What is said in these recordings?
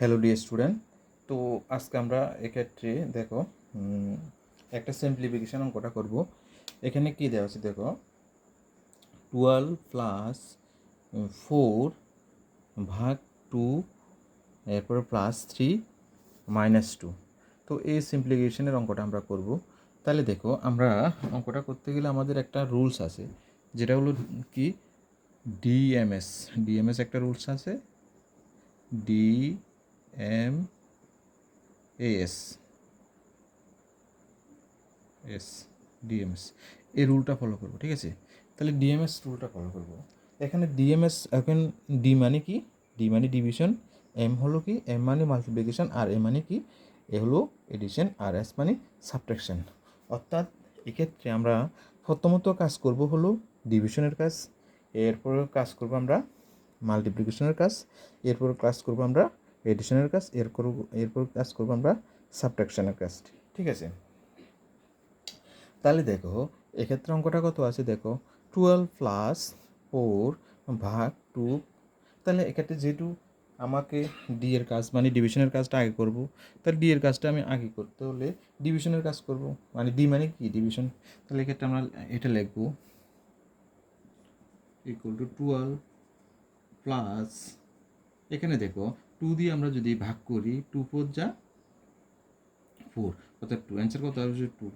Hello D student তো আজকে আমরা এক্ষেত্রে, দেখো একটা সিম্পলিফিকেশন অঙ্কটা করব। এখানে কি দেওয়া আছে, দেখো টুয়েলভ প্লাস ফোর ভাগ টু এরপরে প্লাস থ্রি মাইনাস টু তো এই সিম্পলিফিকেশনের অঙ্কটা আমরা করব। তাহলে দেখো, আমরা অঙ্কটা করতে গেলে আমাদের একটা রুলস আছে, যেটা হলো কি? ডিএমএস ডিএমএস একটা রুলস আছে। D M S S DMS এই রুলটা ফলো করব, ঠিক আছে? তাহলে ডিএমএস রুলটা ফলো করব। এখানে ডিএমএস এখন ডি মানে কি? ডি মানে ডিভিশন এম হলো কি? এম মানে মাল্টিপ্লিকেশন আর এ মানে কি? এ হলো এডিশন আর এস মানে সাবট্রাকশন অর্থাৎ এক্ষেত্রে আমরা প্রথমত কাজ করব হলো ডিভিশনের কাজ, এরপর কাজ করব আমরা মাল্টিপ্লিকেশনের কাজ, এরপর কাজ করব আমরা এডিশনের কাজ, এরপর এরপর কাজ করব আমরা সাবট্রাকশনের কাজ ঠিক আছে? তাহলে দেখো, এক্ষেত্রে অঙ্কটা কত আছে? দেখো টুয়েলভ প্লাস ফোর ভাগ টু তাহলে এক্ষেত্রে যেহেতু আমাকে ডি এর কাজ মানে ডিভিশনের কাজটা আগে করব, তাহলে ডি এর কাজটা আমি আগে করতে হলে ডিভিশনের কাজ করব মানে ডি মানে কি? ডিভিশন তাহলে এক্ষেত্রে আমরা এটা লিখব ইকুয়াল টু টুয়েলভ প্লাস এখানে দেখো টু দিয়ে আমরা যদি ভাগ করি টু ফোর যা ফোর অর্থাৎ টু অ্যান্সার কত আসবে two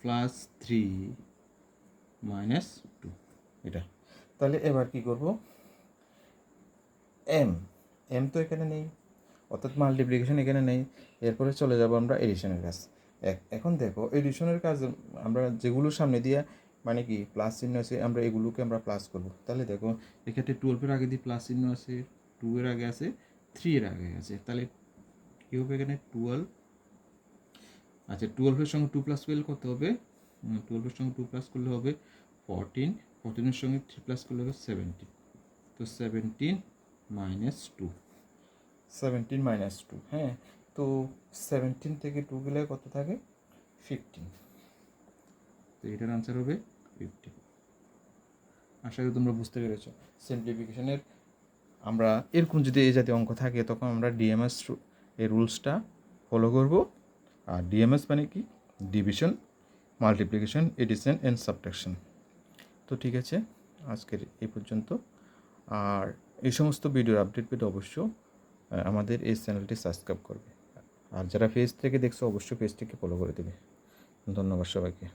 plus three minus two এটা। তাহলে এবার কি করব? এম এম তো এখানে নেই, অর্থাৎ মাল্টিপ্লিকেশন এখানে নেই, এরপরে চলে যাব আমরা এডিশনের কাজ। এখন দেখো এডিশনের কাজ আমরা যেগুলো সামনে দিয়ে মানে কি প্লাস চিহ্ন আছে, আমরা এগুলোকে আমরা প্লাস করব। তাহলে দেখো, এক্ষেত্রে টুয়েলভের আগে দিয়ে প্লাস চিহ্ন আছে টু এর আগে আছে থ্রি এর আগে আছে। তাহলে কী হবে এখানে? টুয়েলভ আচ্ছা টুয়েলভের সঙ্গে টু প্লাস করলে কত হবে? টুয়েলভের সঙ্গে টু প্লাস করলে হবে ফোরটিন ফোরটিনের সঙ্গে থ্রি প্লাস করলে হবে সেভেন্টিন তো seventeen minus two seventeen minus two হ্যাঁ? তো সেভেন্টিন থেকে টু গেলে কত থাকে? ফিফটিন তো এটার আনসার হবে ফিফটিন আশা করি তোমরা বুঝতে পেরেছ। সিম্পলিফিকেশনের আমরা এরকম যদি এই জাতীয় অঙ্ক থাকে, তখন আমরা ডিএমএস এই রুলসটা ফলো করব। আর ডিএমএস মানে কি? Division multiplication addition and subtraction তো ঠিক আছে, আজকের এই পর্যন্ত। আর এই সমস্ত ভিডিওর আপডেট পেতে অবশ্য আমাদের এই চ্যানেলটি সাবস্ক্রাইব করবে। আর যারা ফেস থেকে দেখছ, অবশ্যই পেজটিকে ফলো করে দেবে। ধন্যবাদ সবাইকে।